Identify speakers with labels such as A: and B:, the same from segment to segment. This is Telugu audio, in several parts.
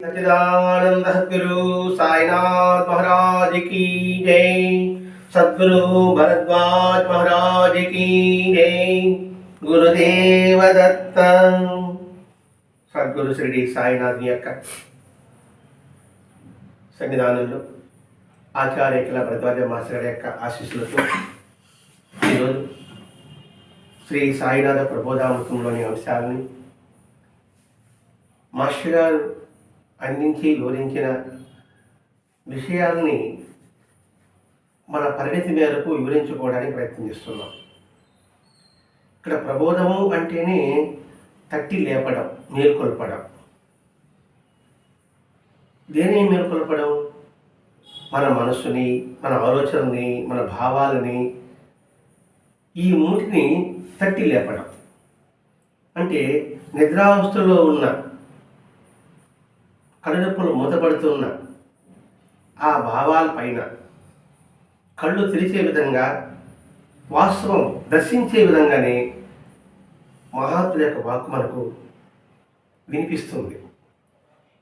A: सच्चिदानंद सद्गुरु साईनाथ महाराज की जय सद्गुरु भरद्वाज महाराज की जय గురుదేవ దత్త సద్గురు శ్రీడి సాయినాథ్ యొక్క సన్నిధానంలో ఆచార్య కిల భరద్వాజ మాస్టర్ గారి యొక్క ఆశీస్సులతో ఈరోజు శ్రీ సాయినాథ ప్రబోధామృతంలోని అంశాలని మాస్టర్ గారు అందించి వివరించిన విషయాల్ని మన పరిణితి మేరకు వివరించుకోవడానికి ప్రయత్నిస్తున్నాం ఇక్కడ ప్రబోధము అంటేనే తట్టి లేపడం మేల్కొల్పడం. దేని మేల్కొల్పడం? మన మనసుని మన ఆలోచనని మన భావాలని ఈ మూటిని తట్టి లేపడం. అంటే నిద్రావస్థలో ఉన్న కళ్ళనొప్పులు మూతపడుతున్న ఆ భావాల పైన కళ్ళు తెరిచే విధంగా వాస్తవం దర్శించే విధంగానే మహాత్ముల యొక్క వాక్కు మనకు వినిపిస్తుంది.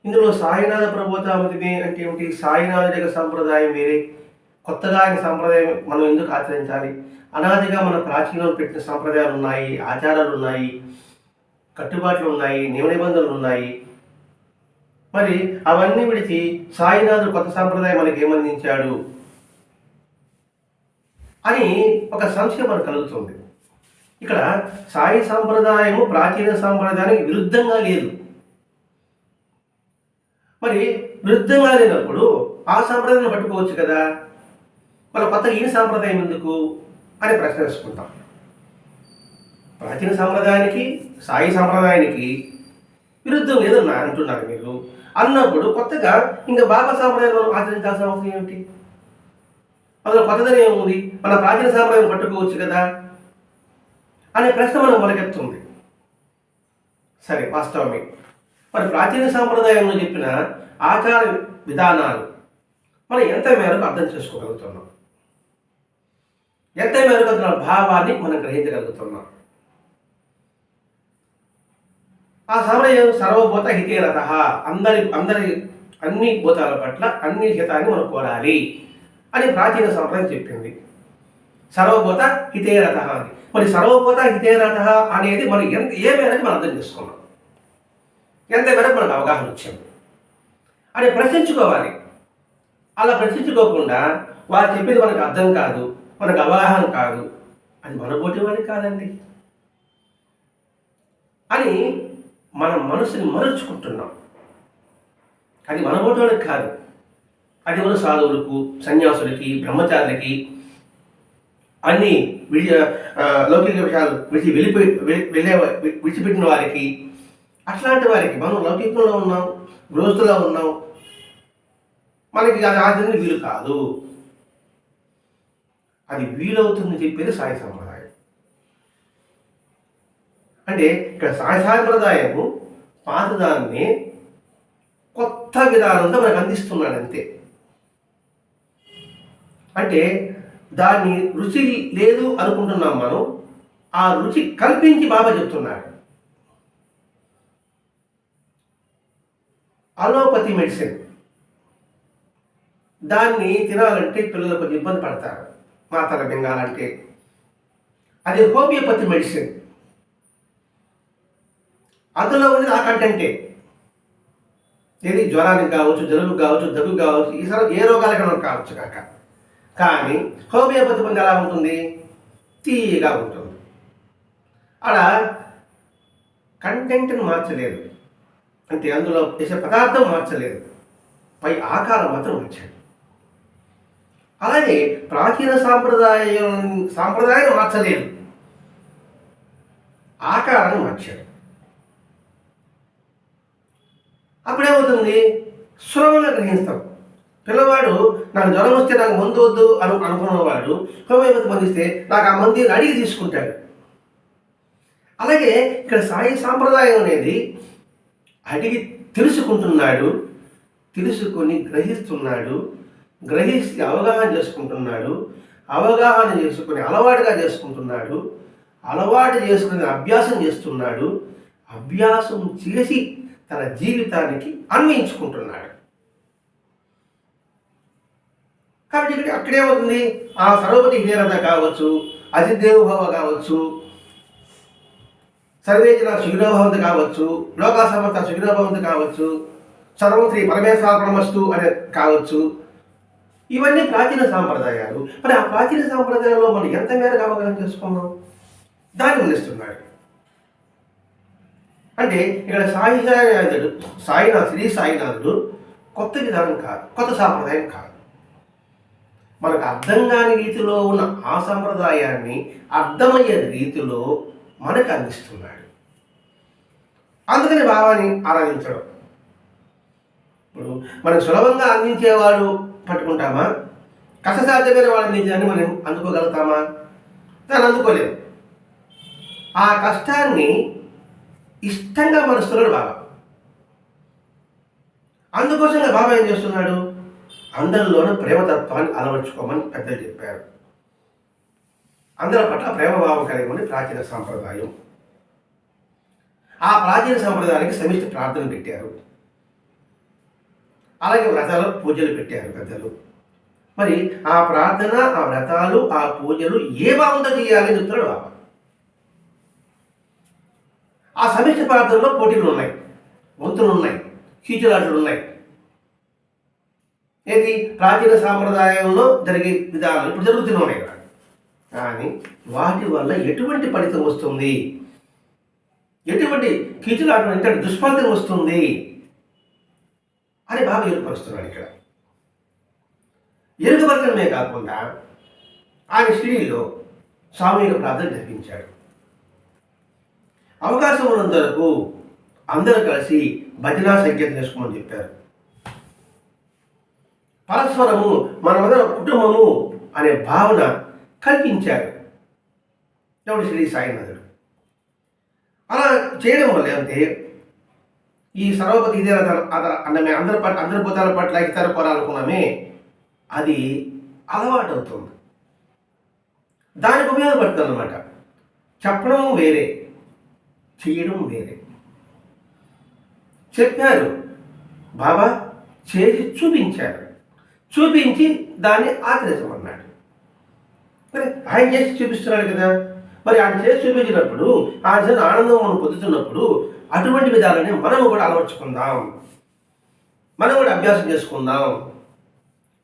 A: ఇందులో సాయినాథ ప్రబోధామతి అంటే ఏమిటి? సాయినాథ యొక్క సంప్రదాయం వేరే. కొత్తగా ఆయన సంప్రదాయం మనం ఎందుకు ఆచరించాలి? అనాదిగా మన ప్రాచీనంలో పెట్టిన సంప్రదాయాలు ఉన్నాయి ఆచారాలు ఉన్నాయి కట్టుబాట్లు ఉన్నాయి నియమ నిబంధనలు ఉన్నాయి. మరి అవన్నీ విడిచి సాయినాథుడు కొత్త సాంప్రదాయం మనకి ఏమందించాడు? అని ఒక సంశయం మనకు కలుగుతుంది. ఇక్కడ సాయి సాంప్రదాయము ప్రాచీన సాంప్రదాయానికి విరుద్ధంగా లేదు. మరి విరుద్ధంగా లేనప్పుడు ఆ సాంప్రదాయాన్ని పట్టుకోవచ్చు కదా? మన కొత్త ఈ సాంప్రదాయం ఎందుకు? అని ప్రశ్న వేసుకుంటాం. ప్రాచీన సాంప్రదాయానికి సాయి సాంప్రదాయానికి విరుద్ధం లేదన్నా అంటున్నారు మీరు. అన్నప్పుడు కొత్తగా ఇంకా బాబా సాంప్రదాయాలు మనం ఆచరించాల్సిన అవసరం ఏమిటి? అందులో కొత్తదనం ఏముంది? మన ప్రాచీన సాంప్రదాయం పట్టుకోవచ్చు కదా? అనే ప్రశ్న మనం మొలకెత్తుంది. సరే వాస్తవమే. మరి ప్రాచీన సాంప్రదాయంలో చెప్పిన ఆచార విధానాలు మనం ఎంత మేరకు అర్థం చేసుకోగలుగుతున్నాం? ఎంత మేరకు అందులో భావాన్ని మనం గ్రహించగలుగుతున్నాం? ఆ సమయం సర్వభూత హితేరత. అందరి అందరి అన్ని భూతాల పట్ల అన్ని హితాన్ని మనం కోరాలి అని ప్రాచీన సంప్రదాయం చెప్పింది. సర్వభూత హితేరత అని. మరి సర్వభూత హితేరత అనేది మనం ఎంత ఏ మేరకు మనం అర్థం చేసుకున్నాం? ఎంత మేరకు మనకు అవగాహన వచ్చింది? అని ప్రశ్నించుకోవాలి. అలా ప్రశ్నించుకోకుండా వారు చెప్పేది మనకు అర్థం కాదు మనకు అవగాహన కాదు అది మనబోటి వారికి వాడికి కాదండి. అని మన మనసుని మరచుకుంటున్నాం. అది మన కాదు. అది మన సాధువులకు సన్యాసులకి బ్రహ్మచారులకి అన్ని విడి లౌకిక విషయాలు విడిచి వెళ్ళిపోయి వెళ్ళే విడిచిపెట్టిన వారికి అట్లాంటి వారికి మనం లౌకికంలో ఉన్నాం గృహస్థులో ఉన్నాం. మనకి అది ఆచరణ వీలు కాదు. అది వీలవుతుందని చెప్పేది సాయి సమాజం. అంటే ఇక్కడ సాంప్రదాయము పాతదాన్ని కొత్త విధానంతో మనకు అందిస్తున్నాడు అంతే. అంటే దాన్ని రుచి లేదు అనుకుంటున్నాం మనం ఆ రుచి కల్పించి బాబా చెప్తున్నాడు. Allopathy medicine. దాన్ని తినాలంటే పిల్లలు కొంచెం ఇబ్బంది పడతారు. మాతల బెంగాలంటే అది హోమియోపతి మెడిసిన్. అందులో ఉన్నది ఆ కంటెంటే ఏది? జ్వరానికి కావచ్చు జలుబు కావచ్చు దగ్గు కావచ్చు ఈ సరే ఏ రోగాలకైనా కావచ్చు కాక. కానీ హోమియోపతి మంది ఎలా ఉంటుంది? తీయగా ఉంటుంది. అలా కంటెంట్ని మార్చలేదు. అంటే అందులో వేసే పదార్థం మార్చలేదు. పై ఆకారం మాత్రం మార్చాడు అలాగే ప్రాచీన సాంప్రదాయం సాంప్రదాయం మార్చలేదు. ఆకారాన్ని మార్చాడు అప్పుడేమవుతుంది? సులభంగా గ్రహిస్తాం. పిల్లవాడు నాకు జ్వరం వస్తే నాకు మందు వద్దు అను అనుకున్నవాడు హోమియోపతి మందిస్తే నాకు ఆ మందిని అడిగి తీసుకుంటాడు. అలాగే ఇక్కడ సాయి సాంప్రదాయం అనేది అడిగి తెలుసుకుంటున్నాడు తెలుసుకొని గ్రహిస్తున్నాడు గ్రహిస్తే అవగాహన చేసుకుంటున్నాడు అవగాహన చేసుకుని అలవాటుగా చేసుకుంటున్నాడు అలవాటు చేసుకుని అభ్యాసం చేస్తున్నాడు అభ్యాసం చేసి తన జీవితానికి అన్వయించుకుంటున్నాడు. కాబట్టి ఇక్కడ అక్కడేమవుతుంది ఆ సర్వపతి హీరత కావచ్చు అతిదేవభవ కావచ్చు సర్వేజన సుఖినోభవంతి కావచ్చు లోకా సమర్థ సుఖినోభవంతి కావచ్చు సర్వం శ్రీ పరమేశ్వరమస్తు అనే కావచ్చు. ఇవన్నీ ప్రాచీన సాంప్రదాయాలు. మరి ఆ ప్రాచీన సాంప్రదాయంలో మనం ఎంత మేరకు అవగాహన చేసుకున్నాం? దాన్ని నిలుస్తున్నాడు అంటే ఇక్కడ సాయినాథుడు సాయినాథ్ శ్రీ సాయినాథుడు కొత్త విధానం కాదు కొత్త సాంప్రదాయం కాదు. మనకు అర్థం కాని రీతిలో ఉన్న ఆ సంప్రదాయాన్ని అర్థమయ్యే రీతిలో మనకు అందిస్తున్నాడు. అందుకని భావాన్ని ఆరాధించడం. ఇప్పుడు మనకు సులభంగా అందించేవాడు పట్టుకుంటామా? కష్టసాధ్యమైన వాడు అందించాలని మనం అందుకోగలుగుతామా? దాన్ని అందుకోలేము. ఆ కష్టాన్ని ఇష్టంగా మరుస్తున్నాడు బాబా. అందుకోసంగా బాబా ఏం చేస్తున్నాడు? అందరిలోనూ ప్రేమతత్వాన్ని అలవర్చుకోమని పెద్దలు చెప్పారు. అందరి పట్ల ప్రేమభావం కలిగి ప్రాచీన సాంప్రదాయం. ఆ ప్రాచీన సాంప్రదాయానికి సమిష్టి ప్రార్థన పెట్టారు. అలాగే వ్రతాలు పూజలు పెట్టారు పెద్దలు. మరి ఆ ప్రార్థన ఆ వ్రతాలు ఆ పూజలు ఏ భావంతో చేయాలని చెప్తున్నాడు బాబా. ఆ సమీక్ష ప్రార్థనలో పోటీలు ఉన్నాయి. వంతులు ఉన్నాయి. కీచులాటలు ఉన్నాయి. ఏది? ప్రాచీన సాంప్రదాయంలో జరిగే విధానం ఇప్పుడు జరుగుతూనే ఉన్నాయి కానీ వాటి వల్ల ఎటువంటి ఫలితం వస్తుంది? ఎటువంటి కీచులాటం ఎంత దుష్ఫలితం వస్తుంది? అని బాగా ఏర్పరుస్తున్నాడు ఇక్కడ. ఎరుగవర్గమే కాకుండా ఆయన శ్రీలో సామూహిక ప్రార్థన జరిపించాడు. అవకాశం ఉన్నంతరకు అందరూ కలిసి భజన సంకేతం చేసుకోమని చెప్పారు. పరస్పరము మనమందరం కుటుంబము అనే భావన కల్పించారు. ఎవడు శ్రీ సాయినాథుడు? అలా చేయడం వల్ల అంటే ఈ సర్వపతి ఇదే అన్నమే అందరి పట్ల అందరి భూతాల పట్ల ఇతర పోరాలనుకున్నామే అది అలవాటు అవుతుంది దానికి ఉపయోగపడుతుంది అనమాట చెప్పడం వేరే. చేయడం వేరే. చెప్పారు బాబా చేసి చూపించారు చూపించి దాన్ని ఆచరించమన్నాడు మరి ఆయన చేసి చూపిస్తున్నాడు కదా. మరి ఆయన చేసి చూపించినప్పుడు ఆ చేసిన ఆనందం మనం పొందుతున్నప్పుడు అటువంటి విధాలని మనం కూడా అలవర్చుకుందాం. మనం కూడా అభ్యాసం చేసుకుందాం.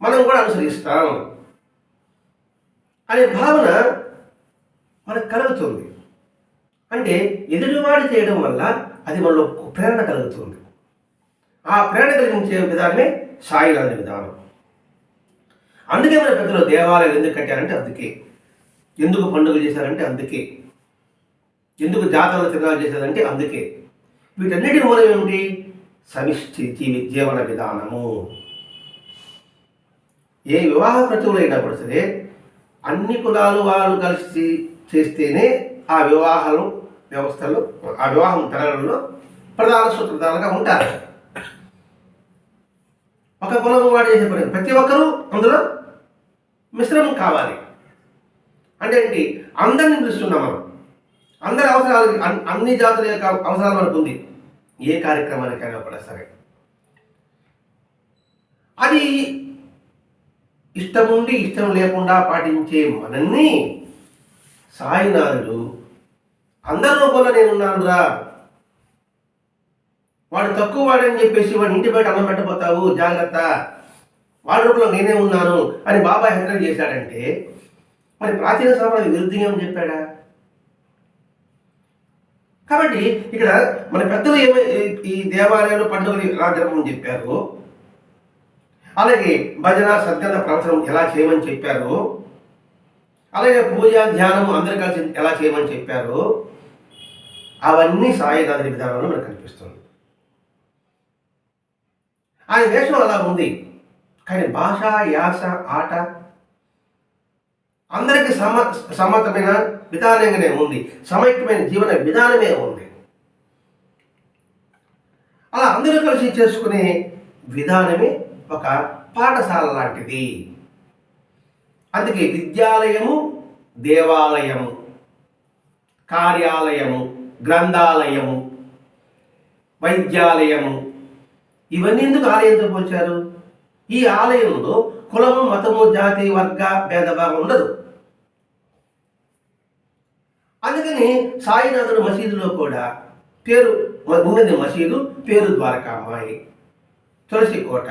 A: మనం కూడా అనుసరిస్తాం. అనే భావన మనకు కలుగుతుంది. అంటే ఎదుటివాడు చేయడం వల్ల అది మనలో ప్రేరణ కలుగుతుంది. ఆ ప్రేరణ కలిగించే విధానమే సాయినాథుని విధానం. అందుకే మన పెద్దలు దేవాలయాలు ఎందుకు కట్టారంటే అందుకే. ఎందుకు పండుగలు చేశారంటే అందుకే. ఎందుకు జాతరలు తిరణాలు చేశారంటే అందుకే. వీటన్నిటి మూలం ఏమిటి? సమిష్టి జీవి జీవన విధానము. ఏ వివాహ ప్రతివులైనప్పుడు సరే అన్ని కులాలు వాళ్ళు కలిసి చేస్తేనే ఆ వివాహాలు వ్యవస్థలు ఆ వివాహం తరగడంలో ప్రధాన సూత్రధారులుగా ఉంటారు. ఒక కులం వాడు చేసే పని ప్రతి ఒక్కరూ అందులో మిశ్రమం కావాలి. అంటే ఏంటి? అందరిని పిలుస్తున్నాం మనం. అందరి అవసరాలు అన్ని జాతుల యొక్క అవసరాలు మనకు ఉంది. ఏ కార్యక్రమానికైనా కూడా సరే. అది ఇష్టం ఉండి ఇష్టం లేకుండా పాటించే మనల్ని సాయినాథుడు అందరి రూపంలో నేనున్నానురా. వాడు తక్కువ వాడని చెప్పేసి వాడు ఇంటి బయట అన్నం పెట్టబోతావు జాగ్రత్త. వాడి రూపంలో నేనే ఉన్నాను అని బాబా హెచ్చరిక చేశాడంటే మరి ప్రాచీన సాంప్రదాయ విరుద్ధంగా ఏమని చెప్పాడా? కాబట్టి ఇక్కడ మన పెద్దలు ఏమై ఈ దేవాలయాలు పండుగలు ఎలా జరపమని చెప్పారు? అలాగే భజన సద్గంధ ప్రవచనం ఎలా చేయమని చెప్పారు? అలాగే పూజ ధ్యానం అందరు కలిసి ఎలా చేయమని చెప్పారు? అవన్నీ సాయినాథుని విధానంలో మనకు కనిపిస్తుంది. ఆయన వేషం అలా ఉంది. కానీ భాష యాస ఆట అందరికీ సమ సమ్మతమైన విధానంగానే ఉంది. సమైక్యమైన జీవన విధానమే ఉంది. అలా అందరూ కలిసి చేసుకునే విధానమే ఒక పాఠశాల లాంటిది. అందుకే విద్యాలయము దేవాలయము కార్యాలయము గ్రంథాలయము వైద్యాలయము. ఇవన్నీ ఎందుకు ఆలయంతో పోల్చారు? ఈ ఆలయంలో కులము మతము జాతి వర్గ భేదభావం ఉండదు. అందుకని సాయినాథుడు మసీదులో కూడా పేరు ఉన్నది మసీదు పేరు ద్వారకామాయి తులసి కోట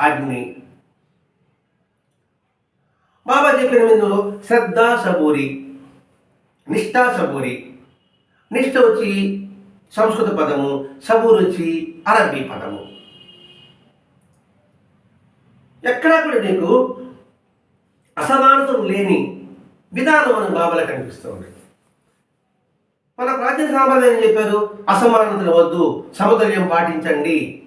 A: అగ్ని. బాబా చెప్పిన మీద శ్రద్ధా సబూరి నిష్ఠా సబూరి నిష్ఠ వచ్చి సంస్కృత పదము సబూర్ వచ్చి అరబీ పదము. ఎక్కడా కూడా నీకు అసమానతం లేని విధానం మన బాబాలో కనిపిస్తుంది. మన ప్రాచీన సాంప్రదాయం చెప్పారు? అసమానతలు వద్దు సమతుల్యం పాటించండి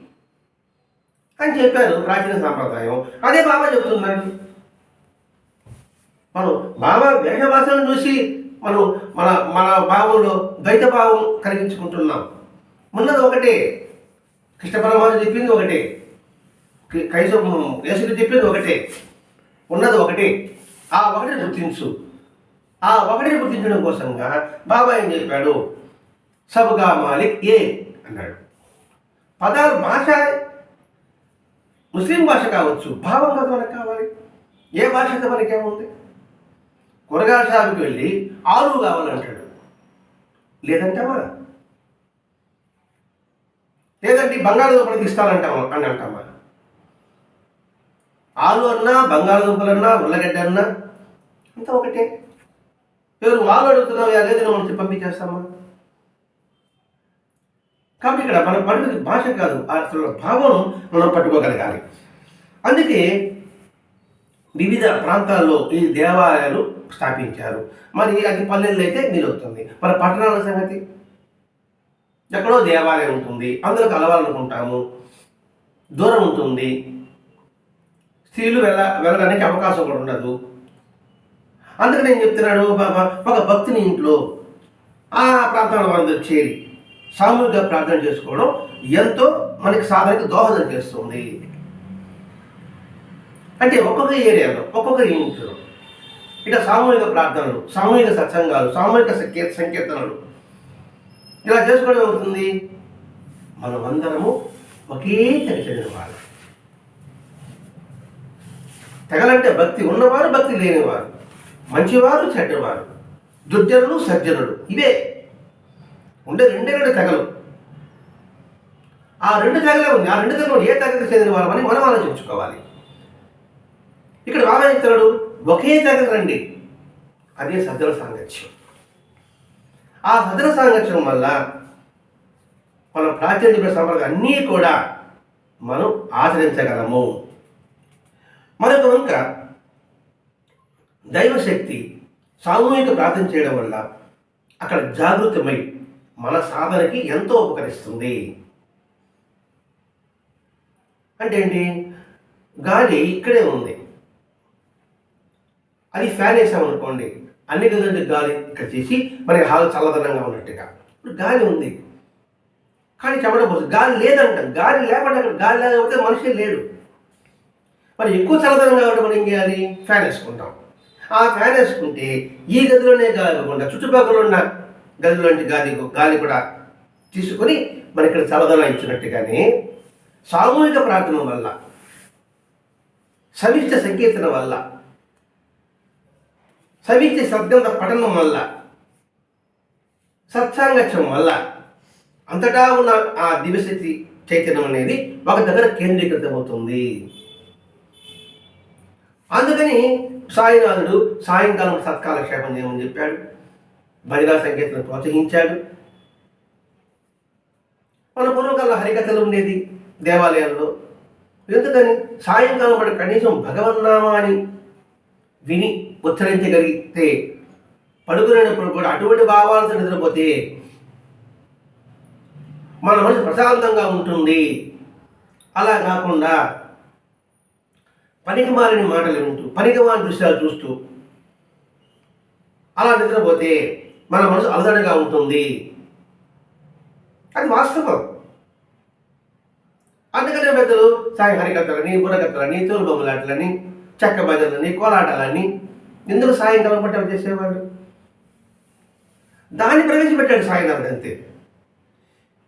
A: అని చెప్పారు ప్రాచీన సాంప్రదాయం. అదే బాబా చెప్తున్నాడు మనం బాబా వేష భాషను చూసి మనం మన మన భావంలో ద్వైత భావం కలిగించుకుంటున్నాం. ఉన్నది ఒకటే. కృష్ణ పరమాత్మ చెప్పింది ఒకటే. కి- కైస యేసుడు చెప్పింది ఒకటే. ఉన్నది ఒకటే. ఆ ఒకటిని గుర్తించు. ఆ ఒకటిని గుర్తించడం కోసంగా బాబా ఏం చెప్పాడు? సబుగా మాలిక్ ఏ అన్నాడు. పదాలు భాష ముస్లిం భాష కావచ్చు భావం కాదు మనకు కావాలి. ఏ భాషతో మనకేముంది? కూరగాయల షాపుకి వెళ్ళి ఆలు కావాలంటాడు. లేదంటామా లేదంటే బంగాళదుంపలు తీస్తానంటామా అని అంటామా ఆలు అన్నా బంగాళదుంపలన్నా ఉల్లగడ్డ అన్నా అంతా ఒకటే. ఎవరు ఆలు అడుగుతున్నావు? యా లేదు మనం పంపించేస్తామా? కాబట్టి ఇక్కడ మనం పండుగ భాష కాదు అసలు భావం మనం పట్టుకోగలగాలి. అందుకే వివిధ ప్రాంతాల్లో ఈ దేవాలయాలు స్థాపించారు. మరి అది పల్లెల్లో అయితే నిలుస్తుంది. మన పట్టణాల సంగతి? ఎక్కడో దేవాలయం ఉంటుంది. అందరూ కలవాలనుకుంటాము. దూరం ఉంటుంది. స్త్రీలు వెళ్ళ వెళ్ళడానికి అవకాశం కూడా ఉండదు. అందుకని నేను చెప్తున్నాడు? బాబా ఒక భక్తుని ఇంట్లో ఆ ప్రాంతంలో అందరూ చేరి సామూహిక ప్రార్థన చేసుకోవడం ఎంతో మనకి సాధనకి దోహదం చేస్తుంది. అంటే ఒక్కొక్క ఏరియాలో ఒక్కొక్క యూనిట్లో. ఇట్లా సామూహిక ప్రార్థనలు సామూహిక సత్సంగాలు సామూహిక సంకేత సంకీర్తనలు. ఇలా చేసుకోవడం అవుతుంది మనమందరము ఒకే తెగ చెందిన వాళ్ళు తెగలంటే భక్తి ఉన్నవారు భక్తి లేనివారు. మంచివారు చెడ్డవారు. దుర్జనులు సజ్జనులు ఇవే. ఉండే రెండే రెండు తెగలు. ఆ రెండు తెగలే ఉంది ఆ రెండు తెగలు ఏ తెగకు చెందిన వాళ్ళమని మనం ఆలోచించుకోవాలి. ఇక్కడ బాబా చెప్తున్నాడు ఒకే దగ్గర రండి. అదే సజ్జన సాంగత్యం. ఆ సజ్జన సాంగత్యం వల్ల మనం ప్రాచీన చెప్పిన సంప్రదాయం అన్నీ కూడా మనం ఆచరించగలము. మరొక వంక దైవశక్తి సామూహిక ప్రార్థన చేయడం వల్ల అక్కడ జాగృతమై మన సాధనకి ఎంతో ఉపకరిస్తుంది. అంటే ఏంటి? గాలి ఇక్కడే ఉంది. అది ఫ్యాన్ వేసామనుకోండి అన్ని గదుల గాలి ఇక్కడ చేసి మరి హాల్ చల్లదనంగా ఉన్నట్టుగా. ఇప్పుడు గాలి ఉంది. కానీ చెప్పడం గాలి లేదంట. గాలి లేకుండా గాలి లేకపోతే మనిషి లేడు. మరి ఎక్కువ చల్లదనం కాబట్టి మనం ఏం చేయాలి? ఫ్యాన్ వేసుకుంటాం. ఆ ఫ్యాన్ వేసుకుంటే ఈ గదిలోనే గాలి కాకుండా చుట్టుపక్కల ఉన్న గదిలోంటి గాలి గాలి కూడా తీసుకొని మన ఇక్కడ చల్లదనం ఇచ్చినట్టుగానే సామూహిక ప్రార్థన వల్ల సమిష్ట సంకీర్తన వల్ల సమిష్టి సద్గంధ పఠనం వల్ల సత్సాంగత్యం వల్ల అంతటా ఉన్న ఆ దివ్యశక్తి చైతన్యం అనేది ఒక దగ్గర కేంద్రీకృతమవుతుంది. అందుకని సాయినాథుడు సాయంకాలం సత్కాలక్షేపం చేయమని చెప్పాడు. భజనా సంకీర్తన ప్రోత్సహించాడు. మన పూర్వకాల హరికథలు ఉండేది దేవాలయాల్లో. ఎందుకని? సాయంకాలం పడి కనీసం భగవన్నామాని విని ఉచ్చరించగలిగితే పడుకునేటప్పుడు కూడా అటువంటి భావాలతో నిద్రపోతే మన మనసు ప్రశాంతంగా ఉంటుంది. అలా కాకుండా పనికి మారిన మాటలు వింటూ పనికి మారిన దృశ్యాలు చూస్తూ అలా నిద్రపోతే మన మనసు అలదడగా ఉంటుంది. అది వాస్తవం. అందుకనే పెద్దలు సాయి హరికథలని బుర్రకథలని తోలు బొమ్మలాటలని చెక్క భజనని కోలాటాలని ఎందుకు సాయంకాలం పట్ట చేసేవాడు దాన్ని ప్రవేశపెట్టాడు సాయంకాలం అంతే.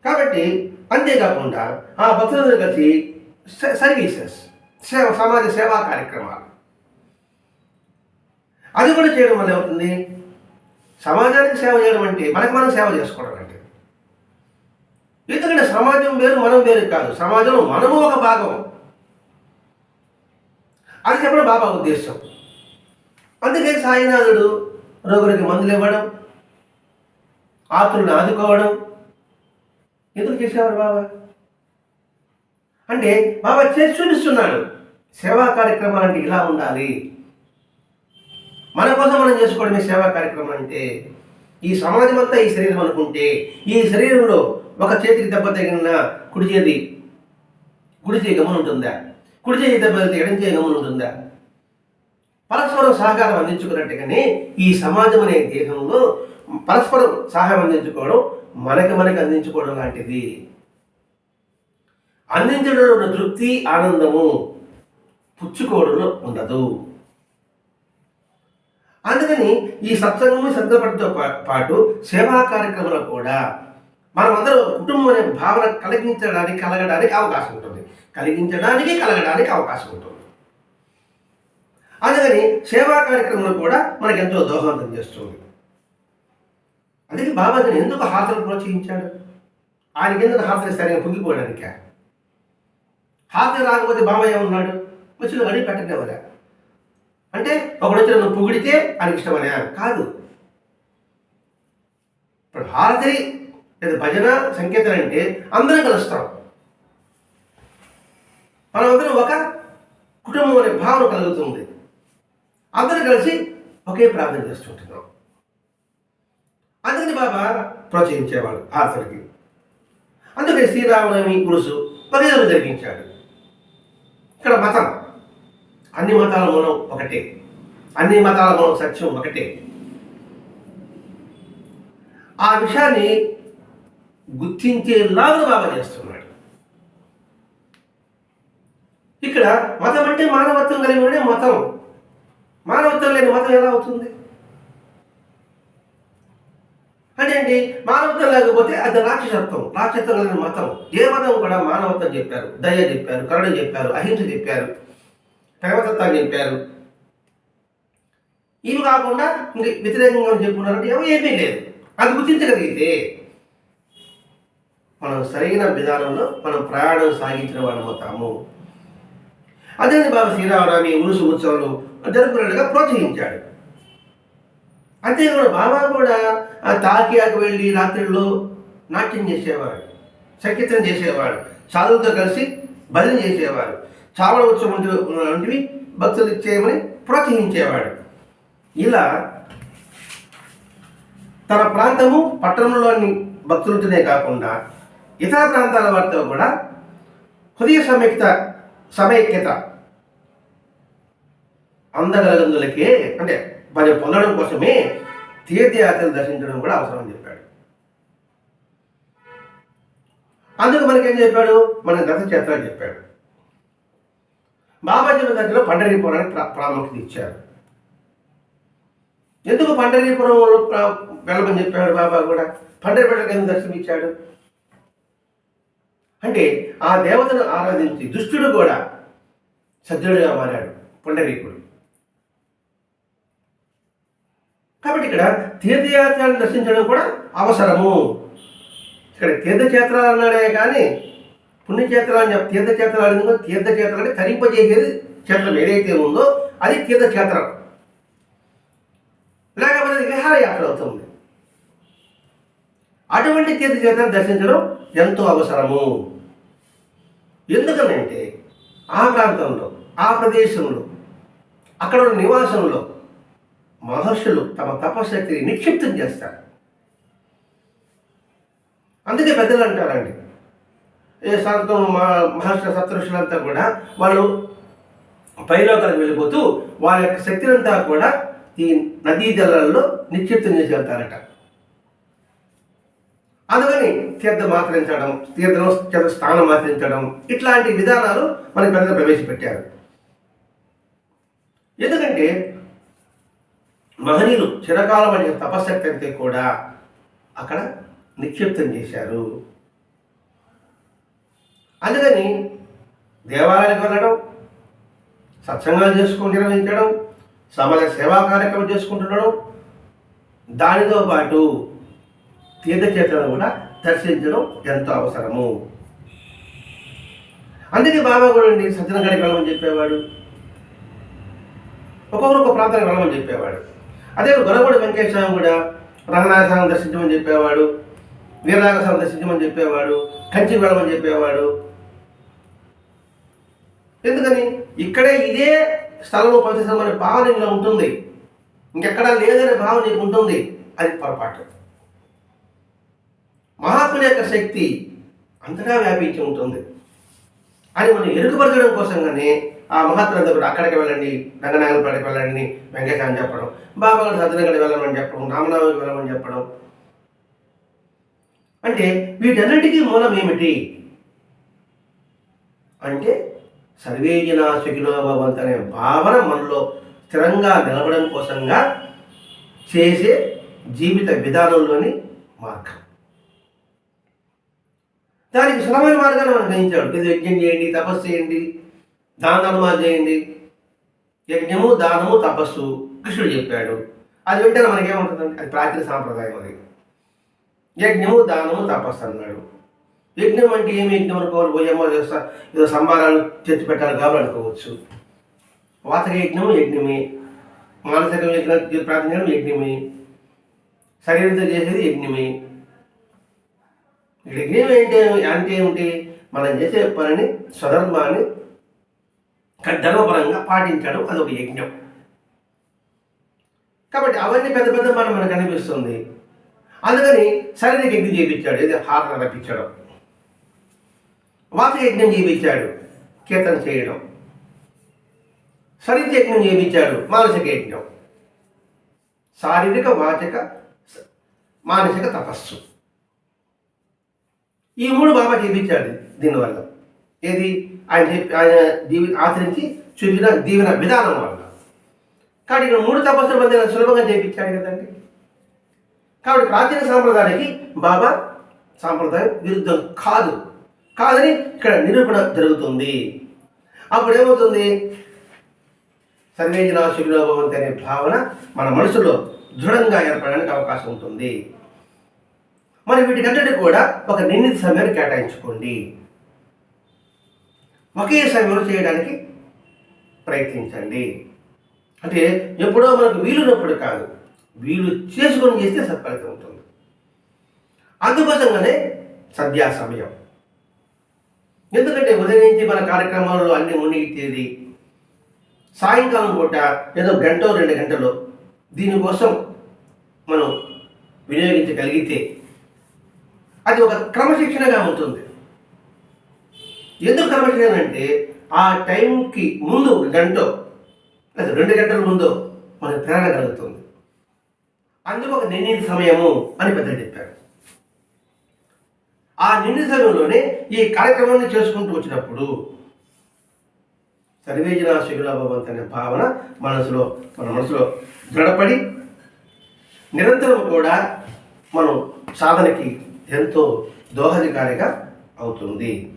A: కాబట్టి అంతేకాకుండా ఆ భక్తులందరూ కలిసి స- సర్వీసెస్ సేవ సమాజ సేవా కార్యక్రమాలు. అది కూడా చేయడం వల్ల ఏమవుతుంది? సమాజానికి సేవ చేయడం అంటే మనకు మనం సేవ చేసుకోవడం అంటే. ఎందుకంటే సమాజం వేరు మనం వేరు కాదు. సమాజంలో మనము ఒక భాగం. అది చెప్పడం బాబా ఉద్దేశం. అందుకే సాయినాథుడు రోగులకి మందులు ఇవ్వడం ఆతులను ఆదుకోవడం ఎందుకు చేసేవారు బాబా? అంటే బాబా చేసి చూపిస్తున్నాడు సేవా కార్యక్రమాలు అంటే ఇలా ఉండాలి. మన కోసం మనం చేసుకోవడమే సేవా కార్యక్రమం అంటే ఈ సమాజం అంతా ఈ శరీరం అనుకుంటే ఈ శరీరంలో ఒక చేతికి దెబ్బ తగిలిన కుడి చేతి కుడి చేతి గమనం ఉంటుందా? కుడి చేయి దెబ్బ తగిలితే ఎడం చేయి ఉంటుందా? పరస్పరం సహకారం అందించుకున్నట్టుగానే ఈ సమాజం అనే దేహంలో పరస్పరం సహాయం అందించుకోవడం మనకి మనకి అందించుకోవడం లాంటిది. అందించడంలో ఉన్న తృప్తి ఆనందము పుచ్చుకోవడంలో ఉండదు. అందుకని ఈ సత్సంగము శ్రద్ధపడితో పాటు సేవా కార్యక్రమాలు కూడా మనమందరం కుటుంబం అనే భావన కలిగించడానికి కలగడానికి అవకాశం ఉంటుంది. కలిగించడానికి కలగడానికి అవకాశం ఉంటుంది. అందుకని సేవా కార్యక్రమంలో కూడా మనకు ఎంతో దోహదం చేస్తుంది. అందుకే బాబాజీని ఎందుకు హాజరు ప్రోత్సహించాడు? ఆయన కింద హాజరు సరిగా పొంగిపోవడానిక? హాజరు రాకపోతే బాబాయ్ ఉన్నాడు వచ్చిన అడిగి పెట్టినవరా అంటే ఒకడు వచ్చి నన్ను పొగిడితే ఆయనకి ఇష్టమనే? కాదు. ఇప్పుడు హారతి లేదా భజన సంకేతం అంటే అందరం కలుస్తాం. మనమందరం ఒక కుటుంబం అనే భావన కలుగుతుంది అందరూ కలిసి ఒకే ప్రార్థన చేస్తుంటున్నాం. అందుకని బాబా ప్రోత్సహించేవాడు ఆసరికి అందుకే శ్రీరామనవమి గురుసు ఒకే రోజు జరిగించాడు. ఇక్కడ మతం. అన్ని మతాల మూలం ఒకటే. అన్ని మతాల మూలం సత్యం ఒకటే. ఆ విషయాన్ని గుర్తించేలాగా బాబా చేస్తున్నాడు. ఇక్కడ మతం అంటే మానవత్వం కలిగి మతం. మానవత్వం లేని మతం ఎలా అవుతుంది? అంటే ఏంటి? మానవత్వం లేకపోతే అది రాక్షసత్వం. రాక్షసత్వం లేని మతం. ఏ మతం కూడా మానవత్వం చెప్పారు. దయ చెప్పారు. కరుణ చెప్పారు. అహింస చెప్పారు. ప్రేమతత్వాన్ని చెప్పారు. ఇవి కాకుండా ఇంక వ్యతిరేకంగా చెప్పుకున్నారంటే ఏమో ఏమీ లేదు. అది గుర్తించగలిగితే మనం సరైన విధానంలో మనం ప్రయాణం సాగించిన వాళ్ళం అవుతాము. అదే బాబు శ్రీరామనవమి ఉరుసు ఉత్సవాలు జరుపుకున్నట్టుగా ప్రోత్సహించాడు. అంతేకాదు బాబా కూడా ఆ తాకియాకు వెళ్ళి రాత్రిలో నాట్యం చేసేవాడు సంకీర్తనం చేసేవాడు సాధువులతో కలిసి భజన చేసేవాడు చావడ ఉత్సవం వంటివి భక్తులు చేయమని ప్రోత్సహించేవాడు. ఇలా తన ప్రాంతము పట్టణంలోని భక్తులతోనే కాకుండా ఇతర ప్రాంతాల వారితో కూడా హృదయ సమైక్యత సమైక్యత అందగలగందులకే అంటే మరి పొందడం కోసమే తీర్థయాత్రలు దర్శించడం కూడా అవసరం అని చెప్పాడు. అందుకు మనకేం చెప్పాడు? మన గత చేత్రాలు చెప్పాడు. బాబా చెప్పిన దగ్గర పండరీపురానికి ప్రా- ప్రాముఖ్యత ఇచ్చారు. ఎందుకు పండరీపురంలో వెళ్ళమని చెప్పాడు బాబా కూడా? పండరీపురం ఎందుకు దర్శనమిచ్చాడు అంటే ఆ దేవతను ఆరాధించి దుష్టుడు కూడా సజ్జుడుగా మారాడు పుండరీకుడు కాబట్టి ఇక్కడ తీర్థయాత్రలను దర్శించడం కూడా అవసరము. ఇక్కడ తీర్థక్షేత్రాలు అన్నాడే కానీ పుణ్యక్షేత్రాలు అని చెప్పి తీర్థక్షేత్రాలు ఎందుకు? తీర్థక్షేత్రాన్ని తరింపజేసేది క్షేత్రం ఏదైతే ఉందో అది తీర్థక్షేత్రం. లేకపోతే విహారయాత్ర అవుతుంది అటువంటి తీర్థక్షేత్రాన్ని దర్శించడం ఎంతో అవసరము. ఎందుకనంటే ఆ ప్రాంతంలో ఆ ప్రదేశంలో అక్కడ ఉన్న నివాసంలో మహర్షులు తమ తపశక్తిని నిక్షిప్తం చేస్తారు. అందుకే పెద్దలు అంటారండి. ఏ శాంతం మహర్షుల సప్తఋషులంతా కూడా వాళ్ళు పైలోకాలకు వెళ్ళిపోతూ వాళ్ళ యొక్క శక్తినంతా కూడా ఈ నదీ జలాల్లో నిక్షిప్తం చేసి వెళ్తారట. అందుకని తీర్థం ఆచరించడం తీర్థం తీర్థ స్థానం ఆచరించడం ఇట్లాంటి విధానాలు మనకి పెద్దలు ప్రవేశపెట్టారు. ఎందుకంటే మహనీయులు చిరకాలం అనే తపశక్తి అంతే కూడా అక్కడ నిక్షిప్తం చేశారు. అందుకని దేవాలయానికి వెళ్ళడం సత్సంగాలు చేసుకుని నిర్వహించడం సమాజ సేవా కార్యక్రమం చేసుకుంటుండడం దానితో పాటు తీర్థక్షేత్రాలను కూడా దర్శించడం ఎంతో అవసరము. అందుకే బాబా కూడా అండి సత్యనగడికి వెళ్ళమని చెప్పేవాడు. ఒక్కొక్కరు ఒక ప్రాంతానికి వెళ్ళమని చెప్పేవాడు. అదే గొడవడు వెంకటేశ్వరం కూడా రంగనాథస్వామిని దర్శించమని చెప్పేవాడు వీరనాగస్వామిని దర్శించమని చెప్పేవాడు కంచి వెళ్ళమని చెప్పేవాడు. ఎందుకని? ఇక్కడే ఇదే స్థలంలో పనిచేసిన అనే భావన నీలో ఉంటుంది. ఇంకెక్కడా లేదనే భావన నీకు ఉంటుంది. అది పొరపాటు. మహాత్ముని యొక్క శక్తి అంతటా వ్యాపించి ఉంటుంది. అని మనం ఎరుగుపరచడం కోసంగానే ఆ మహాత్ములంతా కూడా అక్కడికి వెళ్ళండి రంగనాయకుడికి వెళ్ళండి వెంకటేశ్వరం చెప్పడం బాబా గారు సత్యనగడికి వెళ్ళమని చెప్పడం రామనాథుడికి వెళ్ళమని చెప్పడం. అంటే వీటన్నిటికీ మూలం ఏమిటి? అంటే సర్వే జనా సుఖినో భవంతు అనే భావన మనలో స్థిరంగా నిలవడం కోసంగా చేసే జీవిత విధానంలోని మార్గం. దానికి సులభమైన మార్గాన్ని మనం గ్రహించాడు ఇది యజ్ఞం చేయండి తపస్సు చేయండి దాన ధర్మాలు చేయండి. యజ్ఞము దానము తపస్సు కృష్ణుడు చెప్పాడు. అది వింటేనే మనకేముంటుందండి? అది ప్రాచీన సాంప్రదాయం అది. యజ్ఞము దానము తపస్సు అన్నాడు. యజ్ఞం అంటే ఏమి యజ్ఞం అనుకోవాలి పోయమ్మ చేస్తా ఏదో సంబారాలు తెచ్చి పెట్టాలి కాబట్టి అనుకోవచ్చు. వాతక యజ్ఞము యజ్ఞమే. మానసిక యజ్ఞ ప్రార్థన యజ్ఞమే. శరీరంతో చేసేది యజ్ఞమే. యజ్ఞం ఏంటి అంటే ఏమిటి? మనం చేసే పనిని స్వధర్మాన్ని ధర్మపరంగా పాటించడం. అది ఒక యజ్ఞం. కాబట్టి అవన్నీ పెద్ద పెద్ద మనం మనకు అనిపిస్తుంది. అందుకని శారీరక యజ్ఞం చేయించాడు. ఇది హారణ రప్పించడం. వాత యజ్ఞం చేయించాడు. కీర్తన చేయడం. శరీర యజ్ఞం చేయించాడు. మానసిక యజ్ఞం. శారీరక వాచక మానసిక తపస్సు. ఈ మూడు బాబా చేయించాడు దీనివల్ల. ఏది? ఆయన చెప్పి ఆయన దీవి ఆచరించి చూపిన దీవెన విధానం వల్ల. కాబట్టి ఇక్కడ మూడు తపస్సుల మధ్య సులభంగా చేయించాడు కదండి. కాబట్టి ప్రాచీన సాంప్రదాయానికి బాబా సాంప్రదాయం విరుద్ధం కాదు. కాదని ఇక్కడ నిరూపణ జరుగుతుంది. అప్పుడు ఏమవుతుంది? సర్వేజన శుభ్రభవంతి అనే భావన మన మనసులో దృఢంగా ఏర్పడడానికి అవకాశం ఉంటుంది. మరి వీటికంటే కూడా ఒక నిర్ణీత సమయాన్ని కేటాయించుకోండి. ఒకే సమయంలో చేయడానికి ప్రయత్నించండి. అంటే ఎప్పుడో మనకు వీలున్నప్పుడు కాదు వీలు చేసుకొని చేస్తే సత్ఫలితం ఉంటుంది. అందుకోసంగానే సద్యా సమయం. ఎందుకంటే ఉదయం నుంచి మన కార్యక్రమాల్లో అన్ని మునిగితేది సాయంకాలం పూట ఏదో గంట రెండు గంటలు దీనికోసం మనం వినియోగించగలిగితే అది ఒక క్రమశిక్షణగా ఉంటుంది. ఎందుకు క్రమశిక్షణ ఆ టైంకి ముందు గంట లేదా రెండు గంటల ముందు మనకు ప్రేరణ కలుగుతుంది. అందుకు ఒక నిర్ణీత సమయము అని పెద్దలు చెప్పారు. ఆ నిర్ణీత సమయంలోనే ఈ కార్యక్రమాన్ని చేసుకుంటూ వచ్చినప్పుడు సర్వేజన శిగులాభవంత్ అనే భావన మనసులో మన మనసులో దృఢపడి నిరంతరం కూడా మనం సాధనకి ఎంతో దోహదకారిగా అవుతుంది.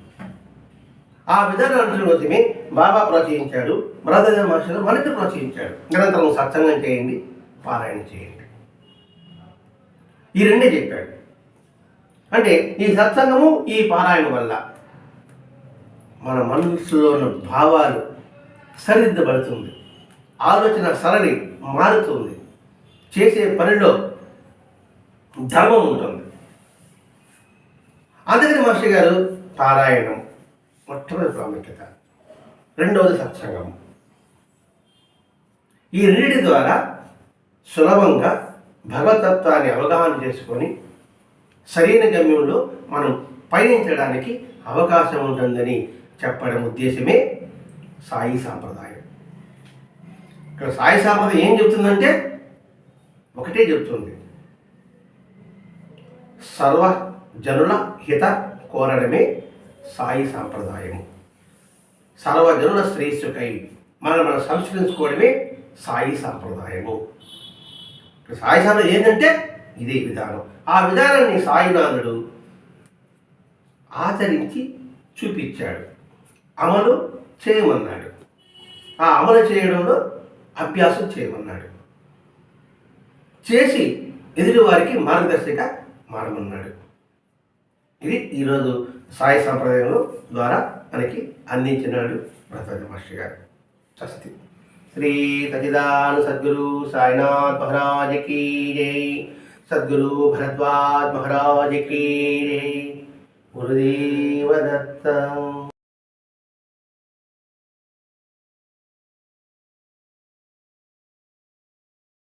A: ఆ విధానాన్ని కోసమే బాబా ప్రోత్సహించాడు బ్రదర్ మహర్షులు మనకి ప్రోత్సహించాడు. నిరంతరం సత్సంగం చేయండి పారాయణ చేయండి. ఈ రెండే చెప్పాడు. అంటే ఈ సత్సంగము ఈ పారాయణ వల్ల మన మనసులో ఉన్న భావాలు సరిదిద్దబడుతుంది. ఆలోచన సరళి మారుతుంది. చేసే పనిలో ధర్మం ఉంటుంది. అందుకని మహర్షి గారు పారాయణం మొట్టమొదటి ప్రాముఖ్యత. రెండవది సత్సంగం. ఈ రెండింటి ద్వారా సులభంగా భగవతత్వాన్ని అవగాహన చేసుకొని సరైన గమ్యంలో మనం పయనించడానికి అవకాశం ఉంటుందని చెప్పడం ఉద్దేశమే సాయి సాంప్రదాయం. ఇక్కడ సాయి సాంప్రదాయం ఏం చెప్తుందంటే ఒకటే చెప్తుంది. సర్వ జనుల హిత కోరడమే సాయి సాంప్రదాయము. సర్వజనుల శ్రేయస్సుకై మనం మనం సంస్కరించుకోవడమే సాయి సాంప్రదాయము. సాయి సాంప్రదాయం ఏంటంటే ఇదే విధానం. ఆ విధానాన్ని సాయినాథుడు ఆచరించి చూపించాడు. అమలు చేయమన్నాడు. ఆ అమలు చేయడంలో అభ్యాసం చేయమన్నాడు. చేసి ఎదుటివారికి మార్గదర్శక మార్గదర్శిగా మారమన్నాడు. ఇది ఈరోజు సాయి సంప్రదాయంలో ద్వారా మనకి అందించినాడు భరద్వాజ మహర్షి గారు. స్వస్తి శ్రీ సచిదాను సద్గురు సాయినాథ్ మహారాజ్ కీ జై. సద్గురు భరద్వాజ్ మహారాజ్ కీ జై. గురుదేవ దత్త.